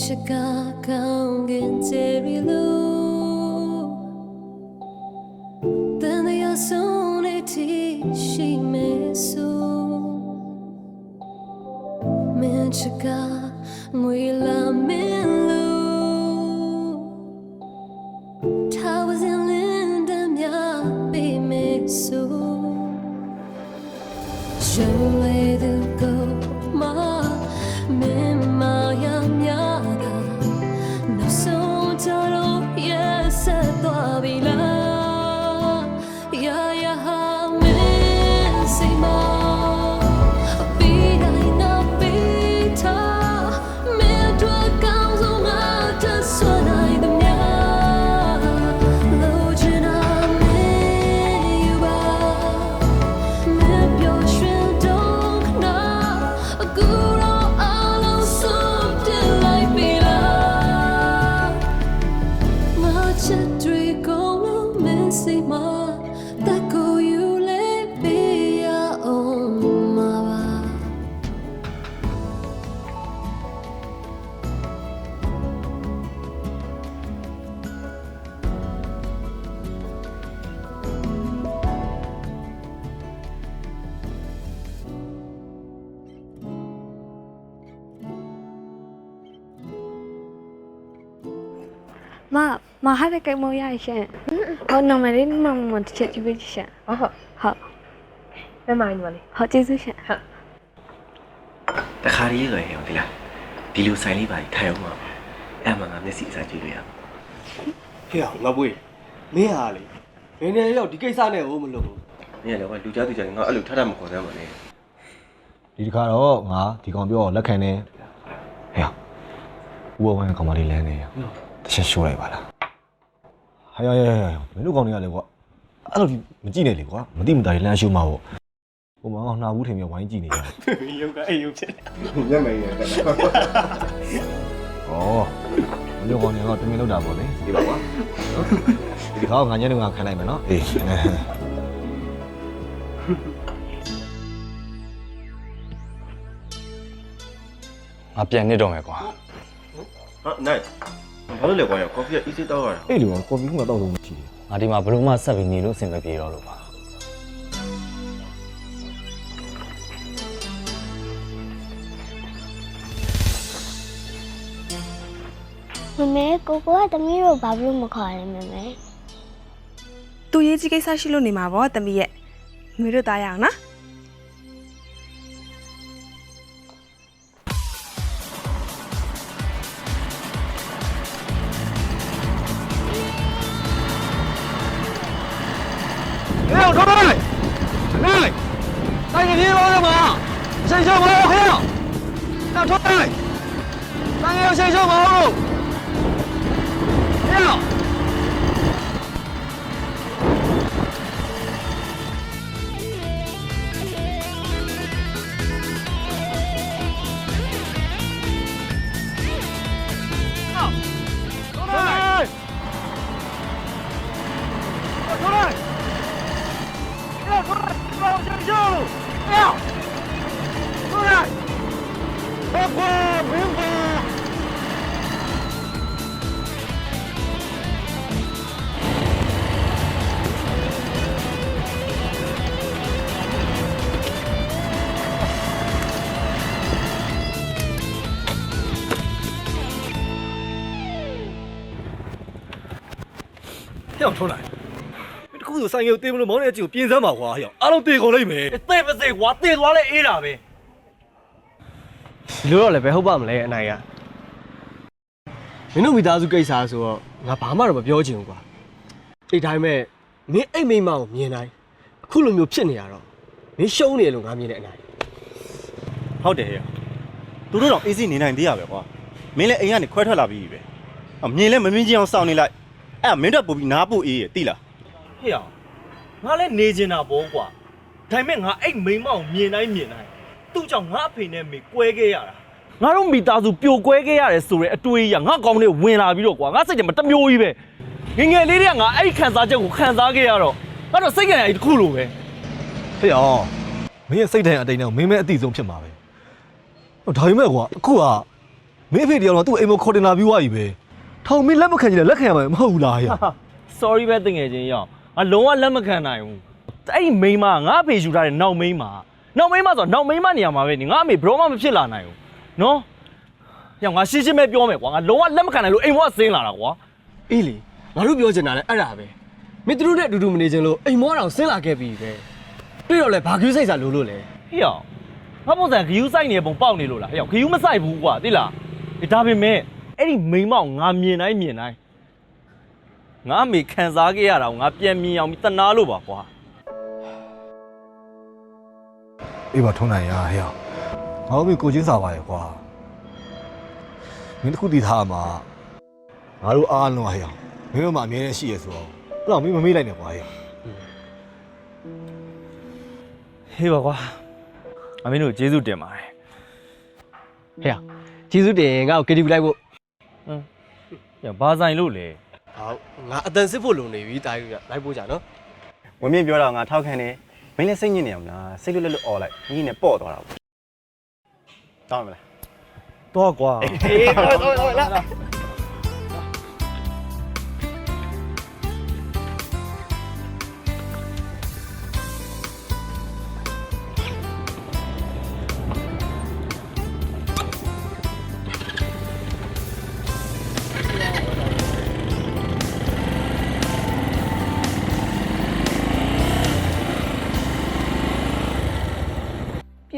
မင်းချစ်ကကောင်းကင်ကျေရီလို့တန်ရဆုံးနေတီရှိမေဆိုမင်းချစ်ကငွေလာမင်း I'll be. မမဟာတဲ့ကိမရရှင်ဟောနမလေးမမတစ်ချက်ကြည့်ပေးရှင်ဟုတ်ဟုတ်ဟုတ်ဘယ်မှာနေမလဲဟုတ်ကျေးဇူးရှင်တခါရေးလွယ်ရောဒီလားဒီလိုဆိုင်လေးပါထိုင်အောင်ပါအဲ့မှာငါမျက်စိအစားကြည့်လို့ရအောင်ဟေ့အောင်ငါပွေးမင်းဟာလေဘယ်နေရောက်ဒီကိစ္စနဲ့ဟိုမလို့ဘူးမင်းလည်းကလူကြားသူကြားငါအဲ့လိုထထမခေါ်စမ်းပါနဲ့ဒီတစ်ခါတော့ငါဒီကောင်ပြောလက်ခံနေဟဲ့ဦးဘဝင်းကောင်မလေးလမ်းနေရတ စ်ချက်ရှိုးလိုက်ပါလားဟာရရရမင်းတို့ကောင်တွေကလေကွာအဲ့လိုမကြည့်နဲ့လေကွာမတိမတာလမ်းရှိုးမှာပေါ့ဟိုမှာငါနှာဘူးထင်ပြဝိုင်းကြည့်နေကြရုပ်ကအဲ့ရုပ်ဖြစ်ညက်မယ်ရတယ်ဩမင်းတို့ကောင်တွေကတော့တမင်လောက်တာပေါ့လေဒီပါကွာဒီကောင်ငါညနေကခံလိုက်မယ်နော်အေးငါပြန်နေတော့မယ်ကွာဟာနိုင် ဘာလို့လဲကွာကော်ဖီအီးစစ်တောက်ရတာအဲ့လိုကော်ဖီခုမှတောက်လို့မရှိဘူးငါဒီမှာဘလို့မှဆက်ပြီးနေလို့အဆင်မပြေတော့လို့ပါမမေကိုကိုကတမီးတို့ဘာလို့မခေါ်လဲမမေသူရေးကြီးကိစ္စရှိလို့နေမှာပေါ့တမီးရဲ့မေတို့သားရအောင်နော် အချိန်ချုပ်မလို့ခေတော့တော့ထောက်လိုက်တိုင်းရအချိန်ချုပ်မလို့ဟဲ့ Thôi đây! Thôi ဟဲ့ထောက်လိုက်မင်းတခုဆိုဆိုင်ရုပ်တေးမလို့မောင်းတဲ့အကြည့်ကိုပြင်စမ်းပါကွာဟဲ့အားလုံးတေကုန်လိုက်မယ်တေးပါစေကွာတေးသွားလဲအေးတာပဲဒီလိုတော့လည်းပဲဟုတ်ပါမလဲအနိုင်ကမင်းတို့မိသားစုကိစ္စဆိုတော့ငါဘာမှတော့မပြောချင်ဘူးကွာအဲ့တိုင်းမဲ့မင်းအိတ်မိမကိုမြင်တိုင်းအခုလိုမျိုးဖြစ်နေရတော့မင်းရှုံးနေတယ်လို့ငါမြင်တဲ့အနိုင်ဟုတ်တယ်ဟဲ့သူတို့တော့အေးစိနေနိုင်သေးရပဲကွာမင်းလည်းအိမ်ကနေခွဲထွက်လာပြီပဲအမြင်လည်းမမြင်ချင်းအောင်စောင့်နေလိုက် အဲ့ဒါမင်းတို့ပို့ပြီးနားပို့အေးရတိလားဟေ့အောင်ငါလည်းနေချင်တာပေါ့ကွာဒါပေမဲ့ငါအဲ့မိန်းမကိုမြင်တိုင်းမြင်တိုင်းသူ့ကြောင့်ငါအဖေနဲ့မေကွဲခဲ့ရတာငါတို့မိသားစုပျိုကွဲခဲ့ရတယ်ဆိုတဲ့အတွေးကြီးကငါကောင်းလေးဝင်လာပြီးတော့ကွာငါစိတ်ထဲမှာတစ်မျိုးကြီးပဲငယ်ငယ်လေးတွေကငါအဲ့ဒီခံစားချက်ကိုခံစားခဲ့ရတော့ငါတော့စိတ်ကြံရည်တစ်ခုလိုပဲဟဲ့အောင်မင်းရဲ့စိတ်ထိုင်အတိတ်နဲ့မင်းမဲအတိဆုံးဖြစ်မှာပဲဟိုဒါပေမဲ့ကွာအခုကမင်းအဖေတရားတော့သူ့အိမ်မခေါ်တင်လာပြီးွားပြီပဲ ထောင်မင်းလက်မခံကြတယ်လက်ခံရမှာမဟုတ်ဘူးလားဟဲ့ sorry ပဲတငယ်ချင်းရောငါလုံးဝလက်မခံနိုင်ဘူးအဲ့ဒီမိန်းမငါအဖေယူထားတဲ့နောက်မိန်းမနောက်မိန်းမဆိုတော့နောက်မိန်းမနေရာမှာပဲနေငါအမေဘရောမှမဖြစ်လာနိုင်ဘူးနော်ရောငါရှင်းရှင်းပဲပြောမယ်ကွာငါလုံးဝလက်မခံနိုင်လို့အိမ်ဘွားဆင်းလာတာကွာအေးလေငါတို့ပြောချင်တာလည်းအဲ့ဒါပဲမင်းတို့နဲ့အတူတူမနေချင်လို့အိမ်မောတော်ဆင်းလာခဲ့ပြီပဲပြီးတော့လဲဘာကြီးစိတ်စားလို့လို့လဲဟေ့ရောငါပုံစံဂယူးဆိုင်နေတဲ့ပုံပေါက်နေလို့လားဟေ့ရောဂယူးမဆိုင်ဘူးကွာသိလားဒီဒါပေမဲ့ အဲ့ဒီမိန်းမောင်ငါမြင်တိုင်းမြင်တိုင်းငါအမေခံစားခဲ့ရတာကိုငါပြန်မြင်အောင်ပြီးတနာလို့ပါကွာအေးပါထုံးနိုင်ရဟဲ့ငါတို့မင်းကိုချင်းစာပါရဲ့ကွာမင်းတခုတည်ထားမှာငါတို့အားလုံးဟဲ့မင်းတို့မှအမြဲတမ်းရှိရဆိုတော့ဘယ်တော့မင်းမမေ့လိုက်နဲ့ကွာဟဲ့ဟေးပါကွာအမင်းတို့ကျေးဇူးတင်ပါတယ်ဟဲ့ကျေးဇူးတင်ငါ့ကို KTV လိုက်ဖို့။ ညဘာဆိုင်လို့လဲဟုတ်ငါအတန်စစ်ဖို့လုံနေပြီတာကြီးကလိုက်ဖို့ကြနော်ဝင်မြင့်ပြောတာငါထောက်ခံတယ်မင်းလည်းစိတ်ညစ်နေအောင်လားစိတ်လွတ်လွတ်လွတ်អော်လိုက်ညီနဲ့ပေါ့သွားတာပေါ့တောင်းမလား။တော့ကွာ အေးဟုတ်ဟုတ်ဟုတ်လာ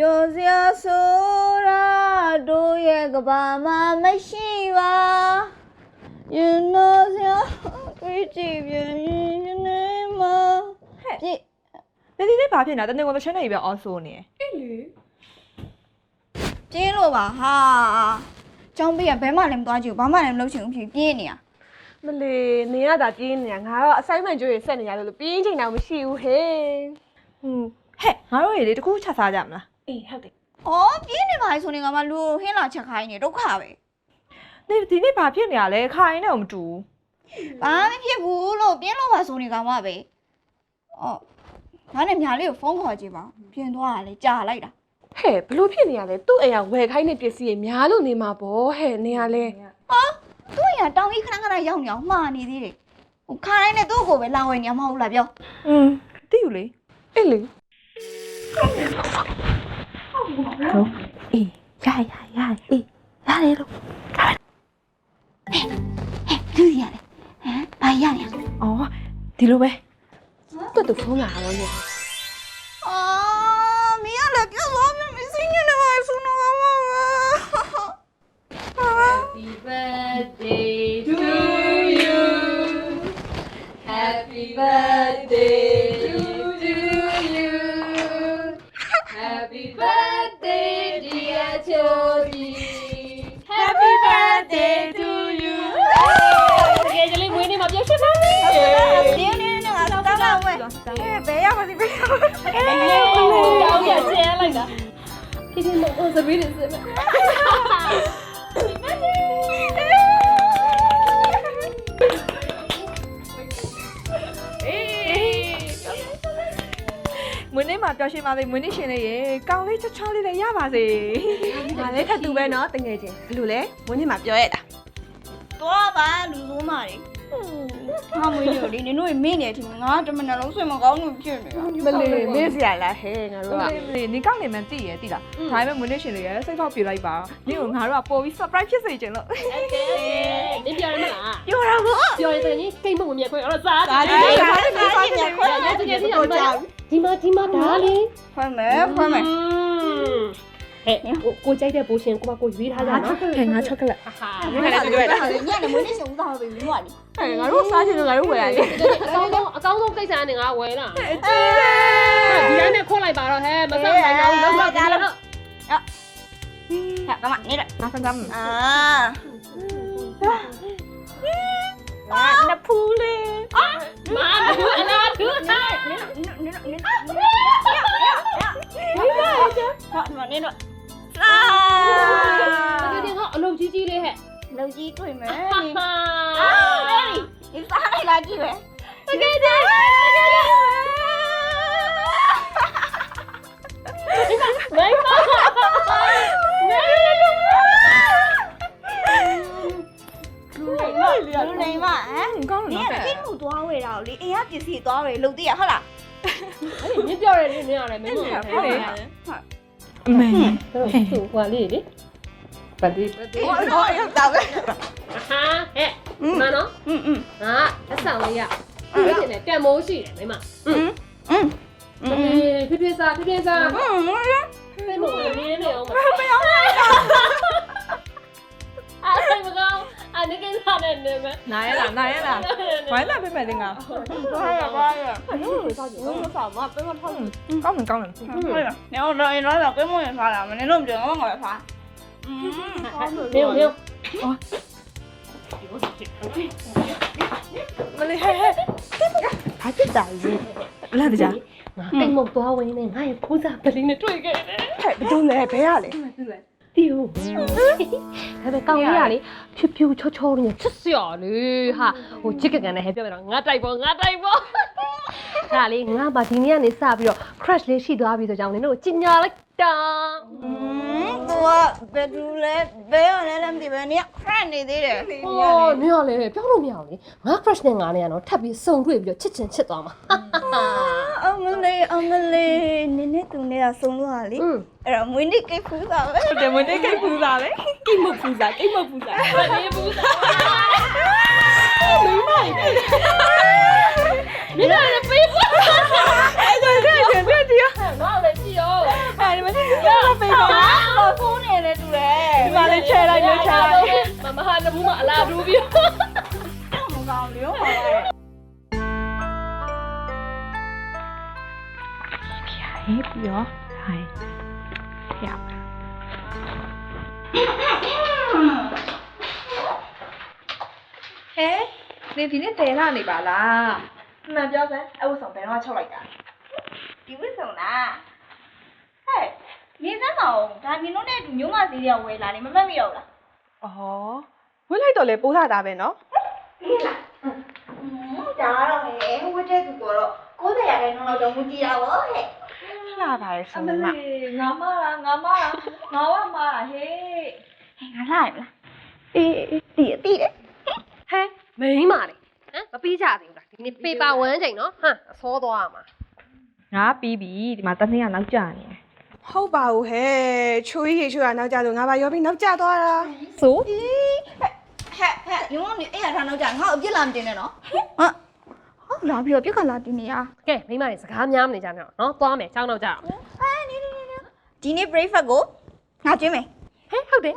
ပျော်စရာဆိုတာတို့ရဲ့ကဘာမှာမရှိပါရင်တော့စရာတွေ့ကြည့်ပြန်ရင်နေမှာဟဲ့ပြည့်ဒီဒီလေးဘာဖြစ်နေတာတနေ့ကမချမ်းနေပြီအော်ဆိုနေအေးလေပြင်းလို့ပါဟာကျောင်းပေးရဘဲမှလည်းမသွားကြည့်ဘူးဘာမှလည်းမလုပ်ချင်ဘူးဖြစ်ပြင်းနေရမလေးနေရတာပြင်းနေတာငါတော့ assignment ကြိုးရဆက်နေရလို့ပြင်းချိန်တော့မရှိဘူးဟဲ့ဟွန်းဟဲ့ငါတို့ရေလေတကူချက်စားကြမလား အေးဟုတ်တယ်ဩပြင်းနေပါလေဆိုနေကမှလူကိုဟင်းလာချက်ခိုင်းနေဒုက္ခပဲနေဒီနေ့ဘာဖြစ်နေရလဲခိုင်းနေအောင်မတူဘူးဘာမဖြစ်ဘူးလို့ပြင်းလို့ပါဆိုနေကမှပဲအော်ငါနဲ့ညာလေးကိုဖုန်းခေါ်ကြည့်ပါပြင်းသွားတာလေကြာလိုက်တာဟဲ့ဘလို့ဖြစ်နေရလဲသူ့အိမ်ကဝယ်ခိုင်းတဲ့ပစ္စည်းတွေများလို့နေမှာပေါ့ဟဲ့နေရလဲသူ့ရတောင်ကြီးခဏခဏရောက်နေအောင်မှားနေသေးတယ်ဟိုခါတိုင်းနဲ့သူ့ကိုပဲလောင်ဝယ်နေမှာမဟုတ်လားပြော อืมသိယူလေအေးလေ အေးရရရအေးရတယ်လို့လူရတယ်ဟမ်ဘာရနေအော်ဒီလိုပဲတွတ်တူဖုန်းလာတော့ည တော့ကောင်းပါဝဲအဲဘယ်ရောက်ပါစီဘယ်ရောက်ပါစီတောင်းရချဲလိုက်တာဒီဒီမဟုတ်သမီးတွေစမ်းမွေးနေ့မှာပျော်ရွှင်ပါစေမွေးနေ့ရှင်လေးရေကောင်းလေးချောချောလေးလည်းရပါစေငါလည်းထပ်တူပဲနော်တငယ်ချင်းဘလို့လဲမွေးနေ့မှာပြောရတာတော့ပါလူဆိုးမာတွေ ငါမွေးလို့လေနင်တို့မေ့နေတယ်ထင်ငါတမန်လုံးဆွေမကောင်းလို့ဖြစ်နေတာမလီမေ့စရာလားဟဲ့ငါတို့ကလေနီကောက်နေမှတိရဲ့တိလားဒါပေမဲ့မွေးနေရှင်တွေရယ်စိတ်ဖောက်ပြလိုက်ပါနင်တို့ငါတို့ကပို့ပြီး surprise ဖြစ်စေချင်လို့ဟုတ်ကဲ့နင်ပြောရမလားပြောရမလားပြောရတယ်နင်ကိတ်မုံမြက်ခွေအော်စားတယ်စားတယ်စားတယ်ရရတကယ်စီရမလားဒီမှာဒီမှာဒါလေးဖွင့်မယ်ဖွင့်မယ် ဟဲ့ကိုကိုကြိုက်တဲ့ပိုရှင်ကိုမကိုရွေးထားကြနော်ဟဲ့ငါချောကလက်ဟာညနေမွေးနေ့ရှင်ဦးသားပဲပြီးသွားပြီဟဲ့ငါတို့စားချင်လို့ငါတို့ဝယ်ရတယ်အကောင်းဆုံးအကောင်းဆုံးကိစ္စနဲ့ငါဝယ်လာဒီတိုင်းနဲ့ခွတ်လိုက်ပါတော့ဟဲ့မဆက်နိုင်တော့လောက်လောက်ကြတော့ဟာကမနေရငါဖန်ကမ်းအာအာနဖူးလေးမာဘူးအလားတူဟာနေနေ လုံးကြီးကြီးလေးဟဲ့လုံကြီးတွေ့မယ်အာဘယ်ဒီစားလိုက်လာကြည့်မယ်တကယ်တကယ်မိုင်းပါမိုင်းလုံးလူနေမဟမ်ကောင်းလို့နော်ကဲ့ကိုသွားဝယ်တာကိုလေအိမ်ကပစ္စည်းသွားဝယ်လုံသိရဟုတ်လားအဲ့ဒီမြင့်ပြော်တယ်လေမြင်ရတယ်မင်းတို့ဟုတ်တယ်ဟုတ်အမေဟိုဟွာလေးလေ ပတ်ဒီပတ်ဒီ ဟောတော့ရောက်တာပဲ ဟာဟဲ့မနော် อืมอืม ဟာအဆောင်လေးရပြည့်တယ်တန်မိုးရှိတယ်မိမอืม อืม ဖြည်းဖြည်းစားဖြည်းဖြည်းစား อืม ဖြည်းမို့နေနေအောင်မအောင်အဲ့ဒါမကောင်းအဲ့ဒီကိစ္စနဲ့နေမယ် နိုင်ရလားနိုင်ရလားဝိုင်းလာပေးမယ်တင်က ဘာရဘာရ ဘယ်လိုစားကြလဲမစားမပဲမထောက်ဘူး ကောင်းတယ်ကောင်းတယ် ဟုတ်လားညောင်းတော့ရင်တော့ကိမွန်စားတာမင်းတို့ မပြောငါငါဖာอืมနေနေမလေးဟဲ့ဟဲ့ဘာဖြစ်တာလဲလာကြငါအိမ်မသွားဝင်နေငါရဲ့ခိုးစားပလင်းနဲ့တွေ့ခဲ့တယ်ဟဲ့ဘယ်သူလဲဘဲရလဲတီယိုဒါပေကောင်းလေးရလေဖြူဖြူချောချောလေးချစ်စရာလေဟာဟိုချစ်ကကန်နဲ့ဟဲပြောပြတော့ငါတိုက်ပေါ်ငါတိုက်ပေါ်ဒါလေငါဗာဒီနေ့ကနေစပြီးတော့ crush လေးရှိသွားပြီဆိုကြောင့်နင်တို့ကြီးညာလိုက် တာ။ကိုကဘယ်သူလဲဘယ်ရောလဲလည်းမသိဘဲနေက friend နေသေးတယ်။ဟောမင်းကလည်းပြောလို့မရဘူးလေ။ငါ crush နဲ့ငါနဲ့ကတော့ထပ်ပြီးစုံတွေ့ပြီးတော့ချစ်ချင်ချစ်သွားမှာ။အမလေးအမလေးနင်းနဲ့သူနဲ့ကစုံလို့ဟာလေ။အဲ့တော့မွေးနေ့ကိတ်ဖူးစားပဲ။ဟုတ်တယ်မွေးနေ့ကိတ်ဖူးစားပဲ။ကိတ်မဖူးစားကိတ်မဖူးစား။မနေဖူးစား။မင်းမိုက်။မင်းကလည်းပေးဖူးစား။ မလေးရပေးပါတော့ဖုန်းနေလဲတူတယ်ဒီမှာလေးချဲလိုက်လို့ချဲလိုက်မမဟာနမူမအလားတူပြီးမကောင်းလေဟောပါလားဟဲ့ပြီးတော့ဟိုင်ရဟဲ့နေဒီနေ့တဲလာနေပါလားမှန်ပြောစမ်းအဝတ်ဆောင်ဘယ်တော့ချုပ်လိုက်တာဒီဝစ်စုံလားဟဲ့ နေစမ်းမအောင်ဒါနင်တို့နဲ့တူမျိုးမစီးရဝယ်လာနေမမှတ်မိတော့လားဩဝင်းလိုက်တော့လေပိုးထားတာပဲနော်ဟင်းလားอืมဒါကတော့ဟဲ့ဝတ်တဲ့သူကတော့90ရာခိုင်နှုန်းလောက်တော့မကြည့်ရပါဘူးဟဲ့လာပါရဲ့အဆုံးမမလေးငါမလားငါမလားငါဝမလားဟေးဟဲ့ငါလာရမလားအေးအေးတည်တည်တယ်ဟဲမိန်းမာလေဟမ်မပြီးကြသေးဘူးလားဒီနေ့ပေပါဝမ်းချိန်နော်ဟမ်အစောသွားရမှာငါပြီးပြီဒီမှာတနေ့ကနောက်ကျနေ တယ်ဟုတ်ပါဘူးဟဲ့ချိုးကြီးရေချိုးရနောက်ကြဆိုငါပါရောပြီးနောက်ကြသွားတာဆိုဟဲ့ဟဲ့ဟဲ့ညောင်းနေအဲ့ရထားနောက်ကြငါ့ကိုအပြစ်လာမတင်နဲ့နော်ဟာဟောလာပြီးတော့ပြစ်ခါလာတင်နေရကဲမိန်းမတွေစကားများမနေကြနဲ့တော့နော်သွားမယ်ချောင်းတော့ကြအောင်ဒီနေ့ breakfast ကိုငါကျွေးမယ်ဟဲဟုတ်တယ်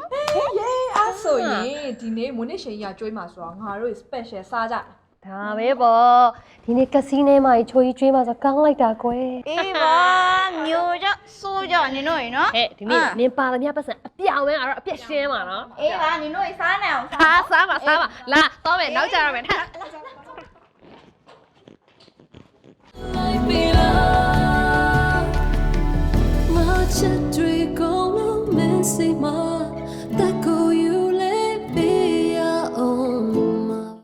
အဲ့ဆိုရင်ဒီနေ့မွေးနေ့ရှင်ကြီးကကျွေးမှာဆိုတော့ငါတို့ special စားကြတယ် ဒါပဲပေါ့ဒီနေ့ကက်စီနဲမှာချိုကြီးကျွေးမှာဆိုကောင်းလိုက်တာကွယ်အေးပါမျိုးကြောင့်စိုးကြောင့်နင်တို့ရေနော်ဟဲ့ဒီနေ့နင်ပါသမျှပတ်စံအပြောင်းလဲအဲ့တော့အပြက်ရှင်းမှာနော်အေးပါနင်တို့ရေစားနေအောင်စားစားပါစားပါလာတော့မယ်နောက်ကြရမယ်ထား Light me up, my children go missing my